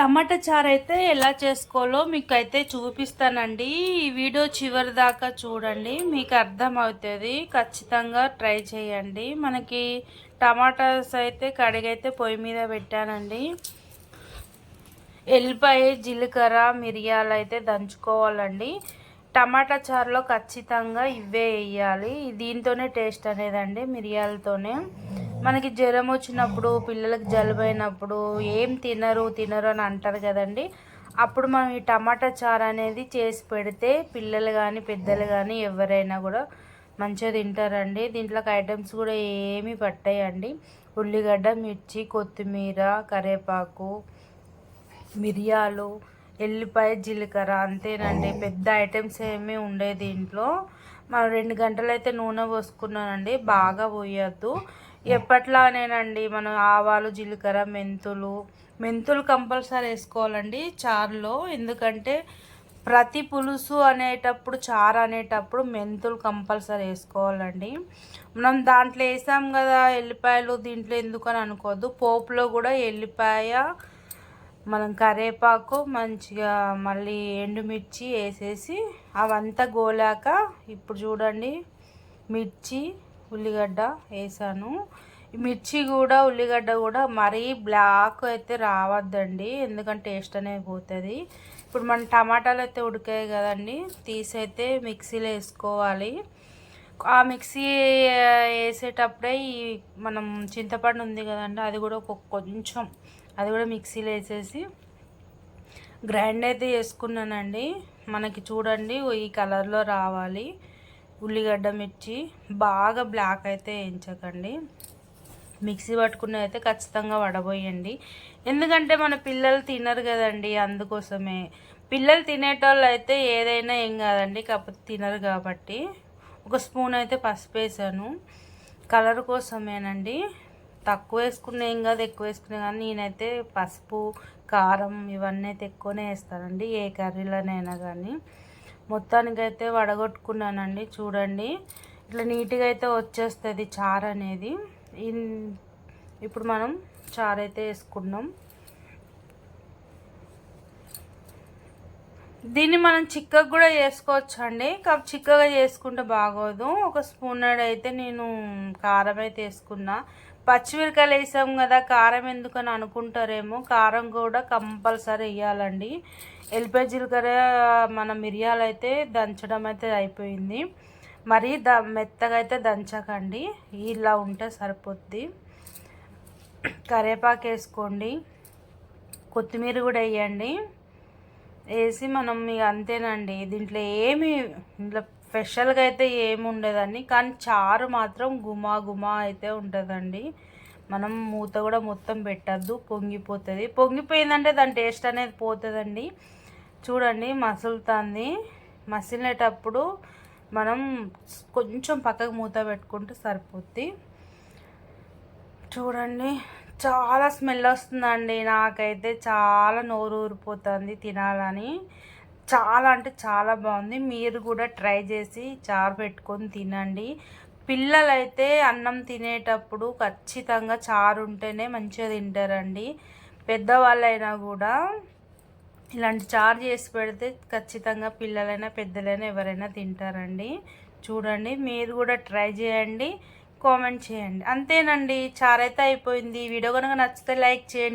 టమాటా చారు అయితే ఎలా చేసుకోవాలో మీకు అయితే చూపిస్తానండి. ఈ వీడియో చివరి దాకా చూడండి. మీకు అర్థమవుతుంది. ఖచ్చితంగా ట్రై చేయండి. మనకి టమాటాస్ అయితే కడిగైతే పొయ్యి మీద పెట్టానండి. ఎల్లిపాయ జీలకర్ర మిరియాలు అయితే దంచుకోవాలండి. టమాటా చారులో ఖచ్చితంగా ఇవే వేయాలి. దీంతోనే టేస్ట్ అనేదండి మిరియాలతోనే. మనకి జ్వరం వచ్చినప్పుడు పిల్లలకి జలుబు అయినప్పుడు ఏం తినరు తినరు అని అంటారు కదండి. అప్పుడు మనం ఈ టమాటా చారు అనేది చేసి పెడితే పిల్లలు కానీ పెద్దలు కానీ ఎవరైనా కూడా మంచిగా తింటారండి. దీంట్లోకి ఐటమ్స్ కూడా ఏమీ పట్టాయండి. ఉల్లిగడ్డ మిర్చి కొత్తిమీర కరివేపాకు మిరియాలు ఎల్లిపాయ జీలకర్ర అంతేనండి. పెద్ద ఐటమ్స్ ఏమీ ఉండే దీంట్లో. మనం రెండు గంటలైతే నూనె పోసుకున్నానండి. బాగా పోయొద్దు. ఎప్పట్లానేనండి మనం ఆవాలు జీలకర్ర మెంతులు. మెంతులు కంపల్సరీ వేసుకోవాలండి చారులో. ఎందుకంటే ప్రతి పులుసు అనేటప్పుడు చారు అనేటప్పుడు మెంతులు కంపల్సరీ వేసుకోవాలండి. మనం దాంట్లో వేసాం కదా ఎల్లిపాయలు దీంట్లో ఎందుకని అనుకోవద్దు. పోపులో కూడా ఎల్లిపాయ మనం కరేపాకు మంచిగా మళ్ళీ ఎండుమిర్చి వేసేసి అవంతా గోలాక ఇప్పుడు చూడండి మిర్చి ఉల్లిగడ్డ వేసాను. మిర్చి కూడా ఉల్లిగడ్డ కూడా మరీ బ్లాక్ అయితే రావద్దండి. ఎందుకంటే టేస్ట్ అనేది పోతుంది. ఇప్పుడు మన టమాటాలు అయితే ఉడికాయి కదండి. తీసి అయితే మిక్సీలో వేసుకోవాలి. ఆ మిక్సీ వేసేటప్పుడే ఈ మనం చింతపండు ఉంది కదండి అది కూడా ఒక కొంచెం అది కూడా మిక్సీలో వేసేసి గ్రైండ్ అయితే చేసుకున్నానండి. మనకి చూడండి ఈ కలర్లో రావాలి. ఉల్లిగడ్డ మిర్చి బాగా బ్లాక్ అయితే వేయించకండి. మిక్సీ పట్టుకున్న అయితే ఖచ్చితంగా వడబోయండి. ఎందుకంటే మన పిల్లలు తినరు కదండి అందుకోసమే. పిల్లలు తినేటోళ్ళు అయితే ఏదైనా ఏం కాదండి కాకపోతే తినరు కాబట్టి. ఒక స్పూన్ అయితే పసుపు వేసాను. కలర్ కోసమేనండి. తక్కువ వేసుకునే ఏం కాదు ఎక్కువ వేసుకునే కానీ నేనైతే పసుపు కారం ఇవన్నీ అయితే ఎక్కువనే వేస్తానండి ఏ కర్రీలోనైనా కానీ. మొత్తానికైతే వడగొట్టుకున్నానండి చూడండి. ఇట్లా నీట్గా అయితే వచ్చేస్తుంది చారు అనేది. ఇప్పుడు మనం చారు అయితే వేసుకున్నాం దీన్ని మనం చిక్కగా కూడా చేసుకోవచ్చు అండి కాకపోతే చిక్కగా చేసుకుంటే బాగోదు. ఒక స్పూన్ అయితే నేను కారం అయితే వేసుకున్నా. పచ్చిమిరకాయలు వేసాం కదా కారం ఎందుకని అనుకుంటారేమో కారం కూడా కంపల్సరీ వేయాలండి. ఎల్లిపాయ జీలకర్ర మన మిరియాలు అయితే దంచడం అయితే అయిపోయింది. మరీ ద మెత్తగా అయితే దంచకండి. ఇలా ఉంటే సరిపోద్ది. కరివేపాకు వేసుకోండి. కొత్తిమీర కూడా వేయండి. వేసి మనం అంతేనండి. దీంట్లో ఏమి ఇంట్లో స్పెషల్గా అయితే ఏమి ఉండదండి కానీ చారు మాత్రం గుమా గుమా అయితే ఉంటుందండి. మనం మూత కూడా మొత్తం పెట్టద్దు పొంగిపోతుంది. పొంగిపోయిందంటే దాని టేస్ట్ అనేది పోతుందండి. చూడండి మసులుతుంది. మసిలేటప్పుడు మనం కొంచెం పక్కకు మూత పెట్టుకుంటే సరిపోద్ది. చూడండి చాలా స్మెల్ వస్తుందండి. నాకైతే చాలా నోరు ఊరిపోతుంది తినాలని. చాలా అంటే చాలా బాగుంది. మీరు కూడా ట్రై చేసి చారు పెట్టుకొని తినండి. పిల్లలైతే అన్నం తినేటప్పుడు ఖచ్చితంగా చారు ఉంటేనే మంచిగా తింటారండి. పెద్దవాళ్ళైనా కూడా ఇలాంటి చారు చేసి పెడితే ఖచ్చితంగా పిల్లలైనా పెద్దలైనా ఎవరైనా తింటారండి. చూడండి మీరు కూడా ట్రై చేయండి కామెంట్ చేయండి. అంతేనండి చారు అయితే అయిపోయింది వీడియో కనుక నచ్చితే లైక్ చేయండి.